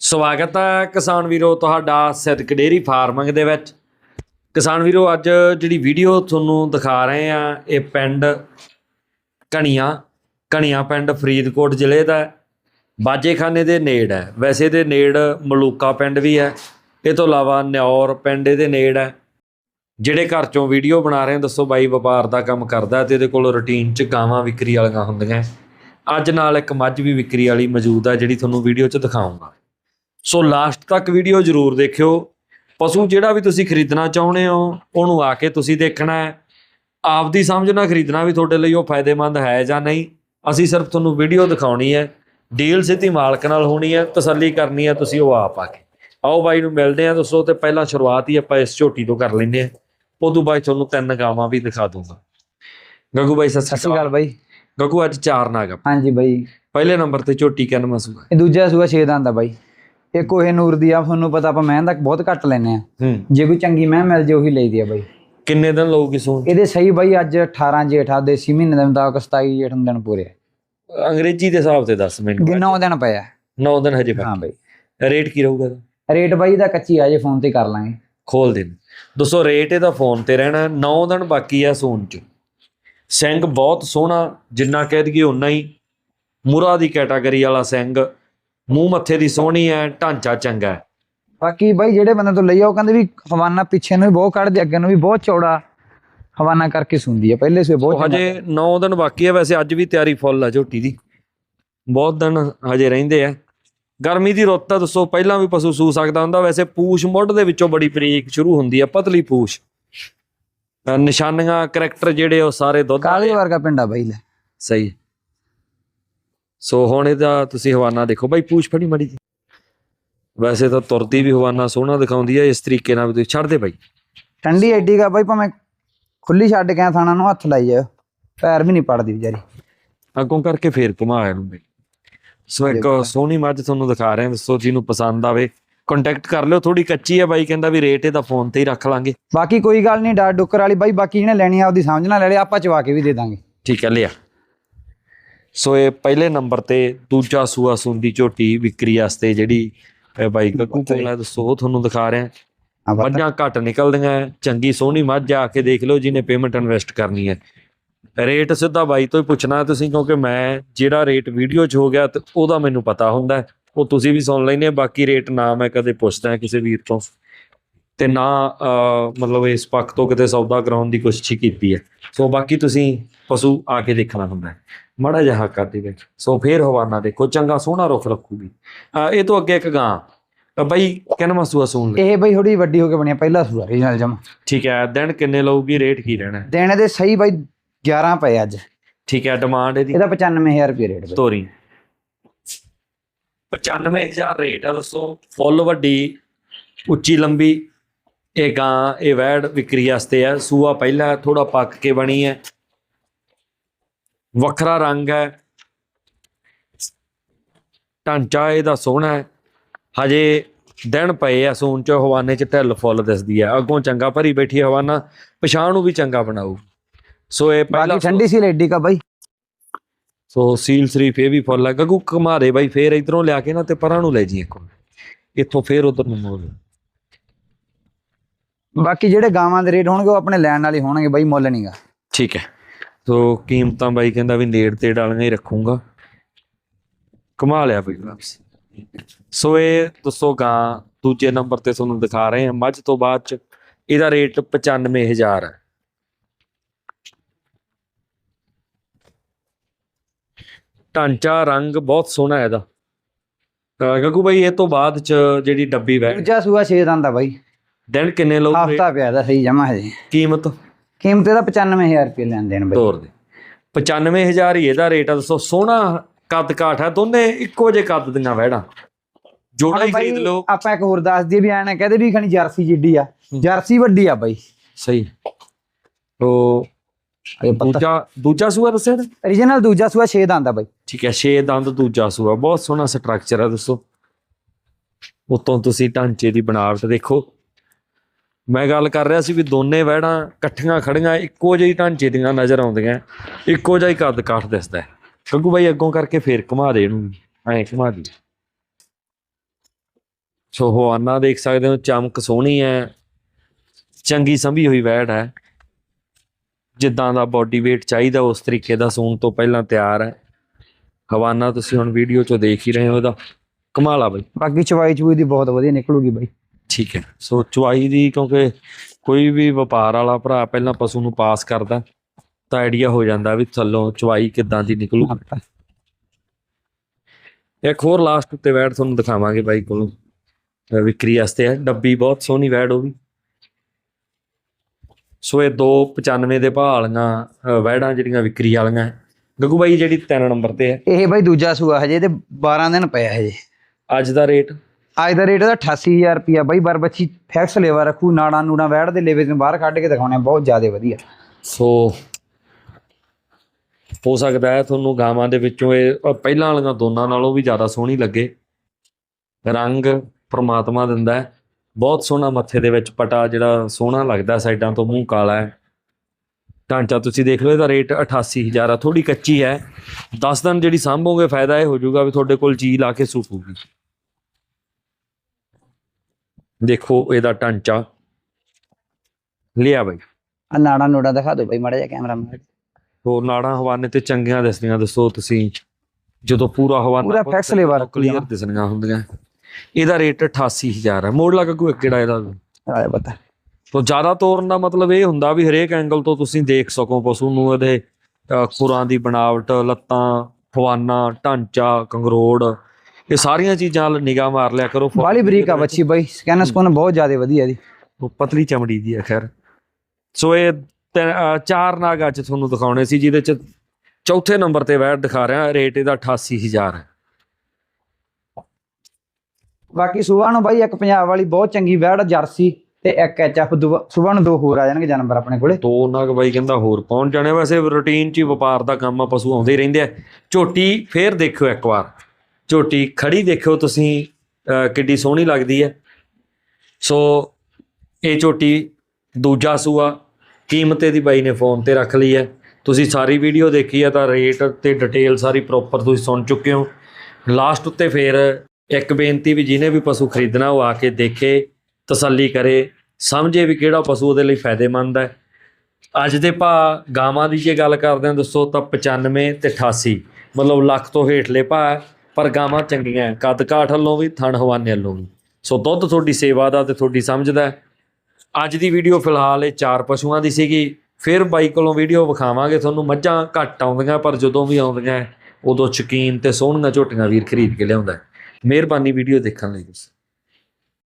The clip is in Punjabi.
ਸਵਾਗਤ ਹੈ ਕਿਸਾਨ ਵੀਰੋ ਤੁਹਾਡਾ ਸਿੱਧਕ ਡੇਰੀ ਫਾਰਮਿੰਗ ਦੇ ਵਿੱਚ। ਕਿਸਾਨ ਵੀਰੋ, ਅੱਜ ਜਿਹੜੀ ਵੀਡੀਓ ਤੁਹਾਨੂੰ ਦਿਖਾ ਰਹੇ ਆ, ਇਹ ਪਿੰਡ ਕਣੀਆਂ ਕਣੀਆਂ ਪਿੰਡ ਫਰੀਦਕੋਟ ਜ਼ਿਲ੍ਹੇ ਦਾ ਬਾਜੇਖਾਨੇ ਦੇ ਨੇੜ ਹੈ। ਵੈਸੇ ਦੇ ਨੇੜ ਮਲੂਕਾ ਪਿੰਡ ਵੀ ਹੈ। ਇਹ ਤੋਂ ਇਲਾਵਾ ਨਿਉਰ ਪਿੰਡ ਇਹਦੇ ਨੇੜ ਹੈ। ਜਿਹੜੇ ਘਰ ਚੋਂ ਵੀਡੀਓ ਬਣਾ ਰਹੇ ਦੱਸੋ ਬਾਈ, ਵਪਾਰ ਦਾ ਕੰਮ ਕਰਦਾ ਤੇ ਇਹਦੇ ਕੋਲ ਰੁਟੀਨ 'ਚ ਗਾਵਾਂ ਵਿਕਰੀ ਵਾਲੀਆਂ ਹੁੰਦੀਆਂ। ਅੱਜ ਨਾਲ ਇੱਕ ਮੱਝ ਵੀ ਵਿਕਰੀ ਵਾਲੀ ਮੌਜੂਦ ਹੈ ਜਿਹੜੀ ਤੁਹਾਨੂੰ ਵੀਡੀਓ 'ਚ ਦਿਖਾਉਂਗਾ ਸੋ ਲਾਸਟ ਤੱਕ ਵੀਡੀਓ ਜ਼ਰੂਰ ਦੇਖਿਓ। ਪਸ਼ੂ ਜਿਹੜਾ ਵੀ ਤੁਸੀਂ ਖਰੀਦਣਾ ਚਾਹੁੰਦੇ ਹੋ ਉਹਨੂੰ ਆ ਕੇ ਤੁਸੀਂ ਦੇਖਣਾ ਹੈ। ਆਪਦੀ ਸਮਝ ਨਾਲ ਖਰੀਦਣਾ ਵੀ ਤੁਹਾਡੇ ਲਈ ਉਹ ਫਾਇਦੇਮੰਦ ਹੈ ਜਾਂ ਨਹੀਂ ਅਸੀਂ ਸਿਰਫ ਤੁਹਾਨੂੰ ਵੀਡੀਓ ਦਿਖਾਉਣੀ ਹੈ। ਡੀਲ ਸਿੱਧੀ ਮਾਲਕ ਨਾਲ ਹੋਣੀ ਹੈ ਤਸੱਲੀ ਕਰਨੀ ਹੈ ਤੁਸੀਂ ਉਹ ਆਪ ਆ ਕੇ। ਆਓ ਬਾਈ ਨੂੰ ਮਿਲਦੇ ਆ ਦੋਸਤੋ ਤੇ ਪਹਿਲਾਂ ਸ਼ੁਰੂਆਤ ਹੀ ਆਪਾਂ ਇਸ ਝੋਟੀ ਤੋਂ ਕਰ ਲੈਂਦੇ ਆ ਉਦੋਂ ਬਾਅਦ ਤੁਹਾਨੂੰ ਤਿੰਨ ਗਾਵਾਂ ਵੀ ਦਿਖਾ ਦੂੰਗਾ ਗੱਗੂ ਬਾਈ ਸਤਿ ਸ਼੍ਰੀ ਅਕਾਲ ਬਾਈ। ਗੱਗੂ ਅੱਜ ਚਾਰ ਨਾਗ। ਹਾਂਜੀ ਬਾਈ। ਪਹਿਲੇ ਨੰਬਰ ਤੇ ਝੋਟੀ ਕਿੰਨ ਮਸੂਆ? ਇਹ ਦੂਜਾ ਸੂਆ ਛੇ ਦੰਦ ਦਾ ਬਾਈ। ਇਹ ਕੋਹੇ ਨੂਰ ਦੀ ਆ ਤੁਹਾਨੂੰ ਪਤਾ ਆਪਾਂ ਮਹਿੰਦਾ ਬਹੁਤ ਘੱਟ ਲੈਨੇ ਆ। ਜੇ ਕੋਈ ਚੰਗੀ ਮਹਿ ਮਿਲ ਜੇ ਉਹੀ ਲਈਦੀ ਆ ਬਾਈ। ਕਿੰਨੇ ਦਿਨ ਲਊਗੀ ਸੂਣ ਇਹਦੇ ਸਹੀ ਬਾਈ ਅੱਜ 18 ਜੇਠ ਆ ਦੇਸੀ ਮਹੀਨੇ ਦੇ ਮੁਤਾਬਕ 27 ਜੇਠ ਦਿਨ ਪੂਰੇ ਅੰਗਰੇਜ਼ੀ ਦੇ ਹਿਸਾਬ ਤੇ ਦੱਸ ਮੈਨੂੰ 9 ਦਿਨ ਪਏ ਆ। 9 ਦਿਨ ਹਜੇ ਹਾਂ ਬਾਈ। ਰੇਟ ਕੀ ਰਹੂਗਾ ਰੇਟ ਬਾਈ ਦਾ ਕੱਚੀ ਆ ਜੇ ਫੋਨ ਤੇ ਕਰ ਲਾਂਗੇ। ਖੋਲ ਦੇ। ਦੋਸਤੋ ਰੇਟ ਇਹਦਾ ਫੋਨ ਤੇ ਰਹਿਣਾ 9 ਦਿਨ ਬਾਕੀ ਆ ਸੂਣ ਚ। ਸਿੰਘ ਬਹੁਤ ਸੋਹਣਾ ਜਿੰਨਾ ਕਹਿ ਦਈਏ ਉਨਾ ਹੀ। ਮੁਰਾ ਦੀ ਕੈਟਾਗਰੀ ਵਾਲਾ ਸਿੰਘ। ਮੂੰਹ ਮੱਥੇ ਦੀ ਸੋਹਣੀ ਹੈ ਢਾਂਚਾ ਚੰਗਾ ਹੈ ਬਾਕੀ ਬਾਈ ਜਿਹੜੇ ਬੰਦੇ ਤੋਂ ਲਈ ਆ ਉਹ ਕਹਿੰਦੇ ਵੀ ਹਵਾਨਾ ਪਿੱਛੇ ਨੂੰ ਵੀ ਬਹੁਤ ਕੱਢਦੀ ਅੱਗੇ ਨੂੰ ਵੀ ਬਹੁਤ ਚੌੜਾ ਹਵਾਨਾ ਕਰਕੇ ਸੁੰਦੀ ਆ ਪਹਿਲੇ ਸੂਏ ਬਹੁਤ ਹਜੇ 9 ਦਿਨ ਬਾਕੀ ਹੈ ਵੈਸੇ ਅੱਜ ਵੀ ਤਿਆਰੀ ਫੁੱਲ ਆ ਝੋਟੀ ਦੀ। ਬਹੁਤ ਦਿਨ ਹਜੇ ਰਹਿੰਦੇ ਆ। ਗਰਮੀ ਦੀ ਰੁੱਤ ਆ ਦੱਸੋ ਪਹਿਲਾਂ ਵੀ ਪਸ਼ੂ ਸੂ ਸਕਦਾ ਹੁੰਦਾ ਵੈਸੇ ਪੂਛ ਮੁੱਢ ਦੇ ਵਿੱਚੋਂ ਬੜੀ ਬਰੀਕ ਸ਼ੁਰੂ ਹੁੰਦੀ ਆ ਪਤਲੀ ਪੂਛ। ਨਿਸ਼ਾਨੀਆਂ ਕਰੈਕਟਰ ਜਿਹੜੇ ਉਹ ਸਾਰੇ ਦੁੱਧ ਕਾਲੇ। ਵਰਗਾ ਪਿੰਡਾ ਬਾਈ ਲੈ। ਸਹੀ। ਸੋ ਹੁਣ ਇਹਦਾ ਤੁਸੀਂ ਹਵਾਨਾ ਦੇਖੋ। ਬਾਈ ਪੂਛ ਫੜੀ ਮੜੀ ਜੀ। ਵੈਸੇ ਤਾਂ ਤੁਰਦੀ ਵੀ ਹਵਾਨਾ ਸੋਹਣਾ ਦਿਖਾਉਂਦੀ ਹੈ ਇਸ ਤਰੀਕੇ ਨਾਲ ਵੀ ਤੁਸੀਂ ਛੱਡ ਦੇ ਬਾਈ। ਠੰਡੀ ਐਡੀ ਗਾ ਬਾਈ ਭਾਵੇਂ ਖੁੱਲੀ ਛੱਡ ਕੇ ਥਾਣਾ ਨੂੰ ਹੱਥ ਲਾਈ ਜਾ ਪੈਰ ਵੀ ਨਹੀਂ ਪੜਦੀ ਵਿਚਾਰੀ। ਅੱਗੋਂ ਕਰਕੇ ਫੇਰ ਘੁਮਾ ਇਹਨੂੰ ਬਈ। ਸੋ ਇੱਕ। ਸੋਹਣੀ ਮੱਝ ਤੁਹਾਨੂੰ ਦਿਖਾ ਰਹੇ ਹਾਂ ਦੱਸੋ ਜਿਹਨੂੰ ਪਸੰਦ ਆਵੇ। ਕੰਟੈਕਟ ਕਰ ਲਿਓ ਥੋੜੀ ਕੱਚੀ ਹੈ ਬਾਈ ਕਹਿੰਦਾ ਵੀ ਰੇਟ ਇਹਦਾ ਫੋਨ ਤੇ ਹੀ ਰੱਖ ਲਾਂਗੇ। ਬਾਕੀ ਕੋਈ ਗੱਲ ਨਹੀਂ ਡਾਟ ਡੁੱਕਰ ਵਾਲੀ ਬਾਈ ਬਾਕੀ ਜਿਹਨੇ ਲੈਣੀ ਆ ਉਹਦੀ ਸਮਝ ਨਾਲ ਲੈ ਲਿਆ ਆਪਾਂ ਚਵਾ ਕੇ ਵੀ ਦੇ ਦਾਂਗੇ। ਠੀਕ ਹੈ ਲਿਆ। ਸੋ ਇਹ ਪਹਿਲੇ ਨੰਬਰ ਤੇ ਦੂਜਾ ਸੂਆ ਸੁੰਦੀ ਝੋਟੀ ਵਿਕਰੀ ਵਾਸਤੇ ਜਿਹੜੀ ਇਹ ਬਾਈ ਕੱਕੂ ਕੋਲ ਹੈ। ਦੱਸੋ ਤੁਹਾਨੂੰ ਦਿਖਾ ਰਹੇ। ਹਾਂ ਮੱਝਾਂ ਘੱਟ ਨਿਕਲਦੀਆਂ ਚੰਗੀ ਸੋਹਣੀ ਮੱਝ ਆ ਕੇ ਦੇਖ ਲਓ ਜਿਹਨੇ ਪੇਮੈਂਟ ਇਨਵੈਸਟ ਕਰਨੀ ਹੈ ਰੇਟ ਸਿੱਧਾ ਬਾਈ ਤੋਂ ਹੀ ਪੁੱਛਣਾ ਤੁਸੀਂ ਕਿਉਂਕਿ ਮੈਂ ਜਿਹੜਾ ਰੇਟ ਵੀਡੀਓ 'ਚ ਹੋ ਗਿਆ ਤੇ ਉਹਦਾ ਮੈਨੂੰ ਪਤਾ ਹੁੰਦਾ। ਉਹ ਤੁਸੀਂ ਵੀ ਸੁਣ ਲੈਂਦੇ ਬਾਕੀ ਰੇਟ ਨਾ ਮੈਂ ਕਦੇ ਪੁੱਛਦਾ ਕਿਸੇ ਵੀਰ ਤੋਂ। ਤੇ ਨਾ ਮਤਲਬ ਇਸ ਪੱਖ ਤੋਂ ਕਿਤੇ ਸੌਦਾ ਕਰਾਉਣ ਦੀ ਕੋਸ਼ਿਸ਼ ਕੀਤੀ ਹੈ। ਸੋ ਬਾਕੀ ਤੁਸੀਂ ਪਸ਼ੂ ਆ ਕੇ ਦੇਖਣਾ ਹੁੰਦਾ ਹੈ। ਮੜਾ ਜਿਹਾ ਹੱਕ ਦੇ ਵਿੱਚ। ਸੋ ਫੇਰ ਹਵਾਨਾ ਦੇਖੋ ਚੰਗਾ ਸੋਹਣਾ ਰੁੱਖ ਰੱਖੂਗੀ। ਇਹ ਤੋਂ ਅੱਗੇ ਇੱਕ ਗਾਂ। ਬਾਈ ਕਿੰਨਾ ਸੂਆ ਸੂਣ ਇਹ ਬਾਈ ਥੋੜੀ ਵੱਡੀ ਹੋ ਕੇ ਬਣਿਆ ਪਹਿਲਾ ਸੂਆ ਰੀਜਨਲ ਜਮ। ਠੀਕ ਹੈ ਦਿਨ ਕਿੰਨੇ ਲਊਗੀ ਰੇਟ ਕੀ ਰਹਿਣਾ? ਹੈ? ਦੇਣੇ ਦੇ ਸਹੀ ਬਾਈ 11 ਪਏ ਅੱਜ। ਠੀਕ ਹੈ ਡਿਮਾਂਡ ਇਹਦੀ? ਇਹਦਾ 95000 ਰੁਪਏ ਰੇਟ ਤੋਰੀ 95000 ਰੇਟ ਆ ਦੱਸੋ। ਫੁੱਲ ਵੱਡੀ ਉੱਚੀ ਲੰਬੀ ਇਹ ਗਾਂ ਇਹ ਵੈੜ ਵਿਕਰੀ ਵਾਸਤੇ ਹੈ ਸੂਆ ਪਹਿਲਾ ਥੋੜਾ ਪੱਕ ਕੇ ਬਣੀ ਹੈ। ਵੱਖਰਾ ਰੰਗ ਹੈ। ਢਾਂਚਾ ਇਹਦਾ ਸੋਹਣਾ ਹੈ। ਹਜੇ ਦਿਨ ਪਏ ਆ ਸੂਨ ਚ ਹਵਾਨੇ ਚ ਢਿੱਲ ਫੁੱਲ ਦਿਸਦੀ ਹੈ ਅੱਗੋਂ ਚੰਗਾ ਭਰੀ ਬੈਠੀ ਹਵਾਨਾ ਪਛਾਣ ਨੂੰ ਵੀ ਚੰਗਾ ਬਣਾਊ। ਸੋ ਇਹ ਪਹਿਲਾ ਬਾਕੀ ਠੰਡੀ ਸੀ ਐਡੀ ਕਾ ਬਾਈ। ਸੋ ਸੀਲ ਸ਼ਰੀਫ ਇਹ ਵੀ ਫੁੱਲ ਹੈ ਗੱਗੂ ਘੁਮਾ ਦੇ ਬਾਈ ਫੇਰ ਇਧਰੋਂ ਲਿਆ ਕੇ ਨਾ ਤੇ ਪਰਾਂ ਨੂੰ ਲੈ ਜੀ ਇੱਕ। ਇੱਥੋਂ ਫੇਰ ਉਧਰ ਨੂੰ ਮੋੜ। ਬਾਕੀ ਜਿਹੜੇ ਗਾਵਾਂ ਦੇ ਰੇਟ ਹੋਣਗੇ ਉਹ ਆਪਣੇ ਲੈਣ ਵਾਲੇ ਹੋਣਗੇ ਬਾਈ ਮੁੱਲ ਨਹੀਂਗਾ ਠੀਕ ਹੈ। ਸੋ ਕੀਮਤਾਂ ਬਾਈ ਕਹਿੰਦਾ ਵੀ ਨੇੜ ਤੇ ਡਾਲੀਆਂ ਹੀ ਰੱਖੂੰਗਾ। ਕਮਾ ਲਿਆ ਬਈ ਸੋ ਇਹ ਦੱਸੋ ਗਾਂ ਦੂਜੇ ਨੰਬਰ ਤੇ ਤੁਹਾਨੂੰ ਦਿਖਾ ਰਹੇ ਹਾਂ। ਮੱਝ ਤੋਂ ਬਾਅਦ ਚ ਇਹਦਾ ਰੇਟ 95000 ਹੈ। ਢਾਂਚਾ ਰੰਗ ਬਹੁਤ ਸੋਹਣਾ ਹੈ ਇਹਦਾ। ਗੱਗੂ ਬਾਈ ਇਹ ਤੋਂ ਬਾਅਦ ਚ ਜਿਹੜੀ ਡੱਬੀ ਵੈ ਦੂਜਾ ਸੂਆ 6 ਦੰਦ ਦਾ ਬਾਈ। ਦਿਨ ਕਿੰਨੇ ਲਓ ਹਫਤਾ ਪਿਆ ਦਾ ਸਹੀ ਜਮਾ ਹਜੇ। ਕੀਮਤ? ਕੀਮਤ ਇਹਦਾ 95000 ਰੁਪਏ ਲੈਣ ਦੇਣ ਬਾਈ। ਤੋਰ ਦੇ। 95000 ਹੀ ਇਹਦਾ ਰੇਟ ਆ ਦੱਸੋ ਸੋਹਣਾ ਕੱਦ ਕਾਠ ਹੈ ਦੋਨੇ ਇੱਕੋ ਜਿਹੇ ਕੱਦ ਦੀਆਂ ਵਹਿੜਾਂ। ਜੋੜਾ ਹੀ ਖਰੀਦ ਲਓ। ਆਪਾਂ ਇੱਕ ਹੋਰ ਦੱਸ ਦਈਏ ਵੀ ਐਂ ਕਹਦੇ ਵੀ ਖਣੀ ਜਰਸੀ ਜਿੱਡੀ ਆ। ਜਰਸੀ ਵੱਡੀ ਆ ਬਾਈ। ਸਹੀ। ਤੋ ਦੂਜਾ ਦੂਜਾ ਸੂਆ ਦੱਸਿਆ origignal ਦੂਜਾ ਸੂਆ 6 ਦੰਦ ਆ ਬਾਈ। ਠੀਕ ਹੈ 6 ਦੰਦ ਦੂਜਾ ਸੂਆ। ਬਹੁਤ ਸੋਹਣਾ ਸਟਰਕਚਰ ਹੈ ਦੱਸੋ। ਉਤੋਂ ਤੁਸੀਂ ਢਾਂਚੇ ਦੀ ਬਣਾਵਟ ਦੇਖੋ। ਮੈਂ ਗੱਲ ਕਰ ਰਿਹਾ ਸੀ ਵੀ ਦੋਨੇ ਵਹਿੜਾਂ ਇਕੱਠੀਆਂ ਖੜੀਆਂ, ਇੱਕੋ ਜਿਹੀ ਢਾਂਚੇ ਦੀਆਂ ਨਜ਼ਰ ਆਉਂਦੀਆਂ, ਇੱਕੋ ਜਿਹਾ ਹੀ ਕੱਦ ਕਾਠ ਦਿਸਦਾ ਹੈ। ਗੱਗੂ ਬਾਈ, ਅੱਗੋਂ ਕਰਕੇ ਫੇਰ ਘੁਮਾ ਦੇ ਇਹਨੂੰ, ਐਂ ਘੁਮਾ ਦੀ। ਸੋ ਹਵਾਨਾ ਦੇਖ ਸਕਦੇ ਹੋ, ਚਮਕ ਸੋਹਣੀ ਹੈ, ਚੰਗੀ ਸੰਭੀ ਹੋਈ ਵੈੜ ਹੈ। ਜਿੱਦਾਂ ਦਾ ਬਾਡੀ weight ਚਾਹੀਦਾ, ਉਸ ਤਰੀਕੇ ਦਾ ਸੂਣ ਤੋਂ ਪਹਿਲਾਂ ਤਿਆਰ ਹੈ। ਹਵਾਨਾ, ਤੁਸੀਂ ਹੁਣ ਵੀਡੀਓ ਚੋਂ ਦੇਖ ਹੀ ਰਹੇ ਹੋ ਇਹਦਾ। ਕਮਾਲ ਆ ਬਈ। ਬਾਕੀ ਚਵਾਈ ਚੂਈ ਦੀ ਬਹੁਤ ਵਧੀਆ ਨਿਕਲੂਗੀ ਬਾਈ। ਠੀਕ ਹੈ। ਸੋ ਚੁਆਈ ਦੀ ਕਿਉਂਕਿ ਕੋਈ ਵੀ ਵਪਾਰ ਵਾਲਾ ਭਰਾ ਪਹਿਲਾਂ ਪਸ਼ੂ ਨੂੰ ਪਾਸ ਕਰਦਾ ਤਾਂ ਆਈਡੀਆ ਹੋ ਜਾਂਦਾ ਵੀ ਥੱਲੋਂ ਚੁਆਈ ਕਿੱਦਾਂ ਦੀ ਨਿਕਲੂ। ਇੱਕ ਹੋਰ ਲਾਸਟ ਉੱਤੇ ਵੈੜ ਤੁਹਾਨੂੰ ਦਿਖਾਵਾਂਗੇ ਬਾਈ ਕੋਲੋਂ ਵਿਕਰੀ ਵਾਸਤੇ ਹੈ। ਡੱਬੀ ਬਹੁਤ ਸੋਹਣੀ ਵੈੜ ਉਹ ਵੀ। ਸੋ ਇਹ 295 ਦੇ ਭਾਅ ਵਾਲੀਆਂ ਵੈੜਾਂ ਜਿਹੜੀਆਂ ਵਿਕਰੀ ਵਾਲੀਆਂ। ਗੱਗੂ ਬਾਈ ਜਿਹੜੀ 3 ਨੰਬਰ ਤੇ ਹੈ। ਇਹ ਬਾਈ ਦੂਜਾ ਸੂਆ ਹਜੇ ਤੇ 12 ਦਿਨ ਪਿਆ ਹਜੇ। ਅੱਜ ਦਾ ਰੇਟ ਅੱਜ ਦਾ ਰੇਟ ਦਾ 88000 ਰੁਪਿਆ ਬਾਈ, ਬਰ ਬੱਚੀ ਫੈਕਸ ਲੇਵਾ ਰੱਖੂ, ਨਾੜਾਂ ਨੂੜਾਂ ਵੈੜ ਦੇ ਲੇਵੇ ਨੂੰ ਬਾਹਰ ਕੱਢ ਕੇ ਦਿਖਾਉਣੇ ਬਹੁਤ ਜ਼ਿਆਦਾ ਵਧੀਆ। ਸੋ ਹੋ ਸਕਦਾ ਹੈ ਤੁਹਾਨੂੰ ਗਾਵਾਂ ਦੇ ਵਿੱਚੋਂ ਇਹ ਪਹਿਲਾਂ ਵਾਲੀਆਂ ਦੋਨਾਂ ਨਾਲੋਂ ਵੀ ਜ਼ਿਆਦਾ ਸੋਹਣੀ ਲੱਗੇ। ਰੰਗ ਪ੍ਰਮਾਤਮਾ ਦਿੰਦਾ ਹੈ। ਬਹੁਤ ਸੋਹਣਾ ਮੱਥੇ ਦੇ ਵਿੱਚ ਪਟਾ ਜਿਹੜਾ ਸੋਹਣਾ ਲੱਗਦਾ ਸਾਈਡਾਂ ਤੋਂ, ਮੂੰਹ ਕਾਲਾ ਹੈ। ਢਾਂਚਾ ਤੁਸੀਂ ਦੇਖ ਲਓ, ਇਹਦਾ ਰੇਟ 88000 ਆ ਥੋੜੀ ਕੱਚੀ ਹੈ। 10 ਦਿਨ ਜਿਹੜੀ ਸਾਂਭੋਗੇ, ਫਾਇਦਾ ਇਹ ਹੋ ਜਾਊਗਾ ਵੀ ਤੁਹਾਡੇ ਕੋਲ ਜੀ ਲਾ ਕੇ ਸੂਪੂਗੀ ਦੇਖੋ ਇਹਦਾ ਢਾਂਚਾ। ਲਿਆ ਬਈ। ਆ ਨਾੜਾਂ ਨੂੜਾਂ ਦਿਖਾ ਦਿਓ ਬਾਈ ਮਾੜਾ ਜਿਹਾ ਕੈਮਰਾ ਮਾਰ ਹੋਰ ਨਾੜਾਂ ਹਵਾਨੇ ਤੇ ਚੰਗੀਆਂ ਦਿਸਦੀਆਂ ਦੱਸੋ ਤੁਸੀਂ। ਜਦੋਂ ਪੂਰਾ ਹਵਾਨਾ ਪੂਰਾ lever ਰੱਖੂਗਾ। ਕਲੀਅਰ ਦਿਸਣੀਆਂ ਹੁੰਦੀਆਂ। ਇਹਦਾ ਰੇਟ 88000 ਹੈ ਮੋੜ ਲੱਗ ਕੋਈ ਕਿਹੜਾ ਇਹਦਾ? ਆ ਪਤਾ। ਤੋ ਜ਼ਿਆਦਾ ਤੋਰਨ ਦਾ ਮਤਲਬ ਇਹ ਹੁੰਦਾ ਵੀ ਹਰੇਕ ਐਂਗਲ ਤੋਂ ਤੁਸੀਂ ਦੇਖ ਸਕੋ ਪਸ਼ੂ ਨੂੰ ਇਹਦੇ ਖੁਰਾਂ ਦੀ ਬਣਾਵਟ ਲੱਤਾਂ ਫਵਾਨਾ ਢਾਂਚਾ ਕੰਗਰੋੜ। ਇਹ ਸਾਰੀਆਂ ਚੀਜ਼ਾਂ ਵੱਲ ਨਿਗਾਹ ਮਾਰ ਲਿਆ ਕਰੋ ਬਾਲੀ ਬਰੀਕ ਆ ਬੱਚੀ ਬਾਈ ਸਕੈਨ ਸਕੂਨ ਬਹੁਤ ਜ਼ਿਆਦਾ ਵਧੀਆ ਇਹਦੀ ਉਹ ਪਤਲੀ ਚਮੜੀ ਦੀ ਹੈ ਖੈਰ। ਸੋ ਇਹ ਚਾਰ ਨਾਗ ਅੱਜ ਤੁਹਾਨੂੰ ਦਿਖਾਉਣੇ ਸੀ ਜਿਹਦੇ ਚ ਚੌਥੇ ਨੰਬਰ ਤੇ ਵੈਟ ਦਿਖਾ ਰਿਹਾ ਰੇਟ ਇਹਦਾ 88000 ਹੈ ਬਾਕੀ ਸੁਬਾਹ ਨੂੰ ਬਾਈ ਇੱਕ ਪੰਜਾਬ ਵਾਲੀ ਬਹੁਤ ਚੰਗੀ ਵੈੜ ਜਰਸੀ ਤੇ ਇੱਕ ਐਚਐਫ ਸੁਬਾਹ ਨੂੰ ਦੋ ਹੋਰ ਆ ਜਾਣਗੇ ਜਾਨਵਰ ਆਪਣੇ ਕੋਲੇ। ਦੋ ਨਾਗ ਬਾਈ ਕਹਿੰਦਾ ਹੋਰ ਪਹੁੰਚ ਜਾਣੇ ਵੈਸੇ ਰੂਟੀਨ ਚ ਹੀ ਵਪਾਰ ਦਾ ਕੰਮ ਆ ਪਸ਼ੂ ਆਉਂਦੇ ਹੀ ਰਹਿੰਦੇ ਆ। ਝੋਟੀ ਫੇਰ ਦੇਖਿਓ ਇੱਕ ਵਾਰ। ਝੋਟੀ ਖੜੀ ਦੇਖਿਓ ਤੁਸੀਂ ਕਿੱਡੀ ਸੋਹਣੀ ਲੱਗਦੀ ਹੈ। ਸੋ ਇਹ ਝੋਟੀ ਦੂਜਾ ਸੂਆ ਕੀਮਤ ਇਹਦੀ ਬਾਈ ਨੇ ਫੋਨ ਤੇ ਰੱਖ ਲਈ ਹੈ। ਤੁਸੀਂ ਸਾਰੀ ਵੀਡੀਓ ਦੇਖੀ ਹੈ ਤਾਂ ਰੇਟ ਤੇ ਡਿਟੇਲ ਸਾਰੀ ਪ੍ਰੋਪਰ ਤੁਸੀਂ ਸੁਣ ਚੁੱਕੇ ਹੋ। ਲਾਸਟ ਉੱਤੇ ਫੇਰ ਇੱਕ ਬੇਨਤੀ ਵੀ ਜਿਹਨੇ ਵੀ ਪਸ਼ੂ ਖਰੀਦਣਾ ਉਹ ਆ ਕੇ ਦੇਖੇ ਤਸੱਲੀ ਕਰੇ ਸਮਝੇ ਵੀ ਕਿਹੜਾ ਪਸ਼ੂ ਉਹਦੇ ਲਈ ਫਾਇਦੇਮੰਦ ਹੈ। ਅੱਜ ਦੇ ਭਾ ਗਾਵਾਂ ਦੀ ਜੇ ਗੱਲ ਕਰਦੇ ਹਾਂ ਦੱਸੋ ਤਾਂ 95 ਤੇ 88 ਮਤਲਬ ਲੱਖ ਤੋਂ ਹੇਠਲੇ ਭਾ ਹੈ, ਪਰ ਗਾਵਾਂ ਚੰਗੀਆਂ ਹੈ, ਕੱਦ ਕਾਠ ਵੱਲੋਂ ਵੀ ਥਣ ਹਵਾਨੇ ਵੱਲੋਂ ਵੀ। ਸੋ ਦੁੱਧ ਤੁਹਾਡੀ ਸੇਵਾ ਦਾ ਤੇ ਤੁਹਾਡੀ ਸਮਝਦਾ ਅੱਜ ਦੀ ਵੀਡੀਓ ਫਿਲਹਾਲ ਇਹ ਚਾਰ ਪਸ਼ੂਆਂ ਦੀ ਸੀਗੀ। ਫਿਰ ਬਾਈ ਕੋਲੋਂ ਵੀਡੀਓ ਵਿਖਾਵਾਂਗੇ ਤੁਹਾਨੂੰ। ਮੱਝਾਂ ਘੱਟ ਆਉਂਦੀਆਂ ਪਰ ਜਦੋਂ ਵੀ ਆਉਂਦੀਆਂ ਉਦੋਂ ਸ਼ਕੀਨ ਤੇ ਸੋਹਣੀਆਂ ਝੋਟੀਆਂ ਵੀਰ ਖਰੀਦ ਕੇ ਲਿਆਉਂਦਾ ਮਿਹਰਬਾਨੀ ਵੀਡੀਓ ਦੇਖਣ ਲਈ ਤੁਸੀਂ।